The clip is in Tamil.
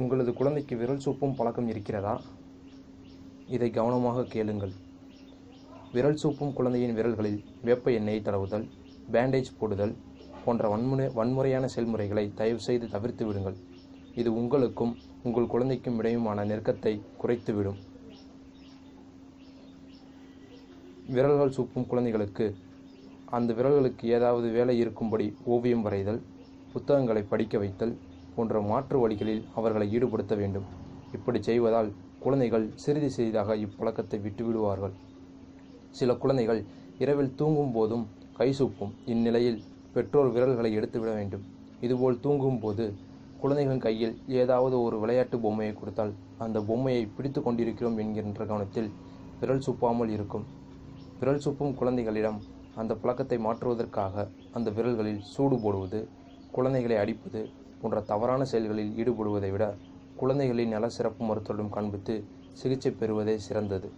உங்களது குழந்தைக்கு விரல் சூப்பும் பழக்கம் இருக்கிறதா? இதை கவனமாக கேளுங்கள். விரல் சூப்பும் குழந்தையின் விரல்களில் வேப்ப எண்ணெயை தடவுதல் பேண்டேஜ் போடுதல் போன்ற வன்முறை வன்முறையான செயல்முறைகளை தயவுசெய்து தவிர்த்து விடுங்கள். இது உங்களுக்கும் உங்கள் குழந்தைக்கும் இடையுமான நெருக்கத்தை குறைத்துவிடும். விரல்கள் சூப்பும் குழந்தைகளுக்கு அந்த விரல்களுக்கு ஏதாவது வேலை இருக்கும்படி ஓவியம் வரைதல் புத்தகங்களை படிக்க வைத்தல் போன்ற மாற்று வழிகளில் அவர்களை ஈடுபடுத்த வேண்டும். இப்படி செய்வதால் குழந்தைகள் சிறிது சிறிதாக இப்பழக்கத்தை விட்டுவிடுவார்கள். சில குழந்தைகள் இரவில் தூங்கும் போதும் கை சூப்பும் இந்நிலையில் பெற்றோர் விரல்களை எடுத்துவிட வேண்டும். இதுபோல் தூங்கும் போது குழந்தைகளின் கையில் ஏதாவது ஒரு விளையாட்டு பொம்மையை கொடுத்தால் அந்த பொம்மையை பிடித்து கொண்டிருக்கிறோம் என்கின்ற கவனத்தில் விரல் சுப்பாமல் இருக்கும். விரல் சுப்பும் குழந்தைகளிடம் அந்த பழக்கத்தை மாற்றுவதற்காக அந்த விரல்களில் சூடு போடுவது குழந்தைகளை அடிப்பது போன்ற தவறான செயல்களில் ஈடுபடுவதை விட குழந்தைகளின் நல சிறப்பு மருத்துவரிடம் காண்பித்து சிகிச்சை பெறுவதே சிறந்தது.